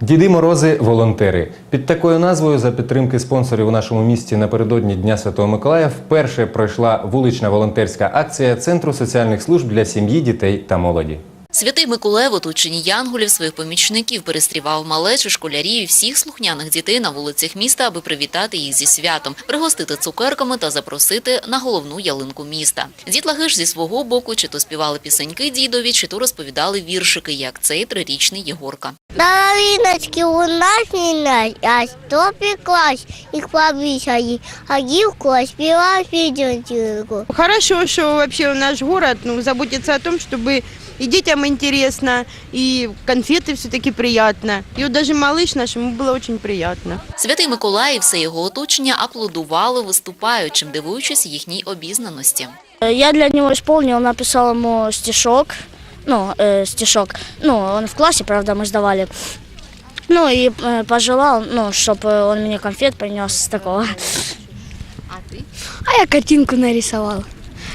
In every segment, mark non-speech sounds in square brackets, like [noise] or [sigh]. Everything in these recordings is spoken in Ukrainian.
Діди Морози волонтери. Під такою назвою за підтримки спонсорів у нашому місті напередодні Дня Святого Миколая вперше пройшла вулична волонтерська акція Центру соціальних служб для сім'ї, дітей та молоді. Святий Миколай в оточенні янголів своїх помічників перестрівав малечу, школярів і всіх слухняних дітей на вулицях міста, аби привітати їх зі святом, пригостити цукерками та запросити на головну ялинку міста. Дітлаги ж зі свого боку чи то співали пісеньки дідові, чи то розповідали віршики, як цей трирічний Єгорка. Дариночки у нас не а стопі клас, їх повісили, а дівку співав піджонтірку. Хорошо, что вообще наш город ну, заботится о том, чтобы и детям интересно, и конфеты все-таки приятно. И вот даже малыш наш, ему было очень приятно. Святий Миколай і все його оточення аплодували виступаючим, дивуючись їхній обізнаності. Я для него исполнил, написал ему стишок, ну, э, стишок, ну, он в классе, правда, мы сдавали. Ну, и э, пожелал, ну, чтобы он мне конфет принес такого. А я картинку нарисовал.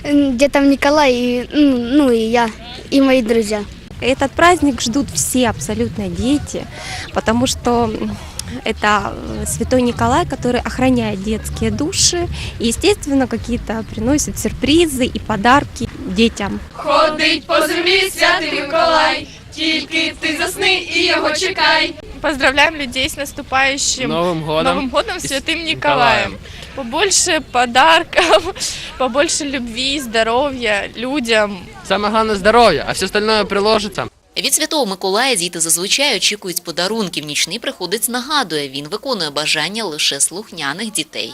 М, Где там Николай, и, ну, ну и я, и мои друзья. Этот праздник ждут все абсолютно дети, потому что м, это э, святой Николай, который охраняет детские души и, естественно, какие-то приносит сюрпризы и подарки детям. Ходить по землі святий Миколай, тільки ти засни і його чекай. Поздравляем людей с наступающим Новым годом. Новым годом и с Святым Николаем. Побольше подарков, [laughs] побольше любви, здоров'я людям. Саме головне здоров'я, а все остальное приложиться. Від святого Миколая діти зазвичай очікують подарунків. Нічний приходець нагадує, він виконує бажання лише слухняних дітей.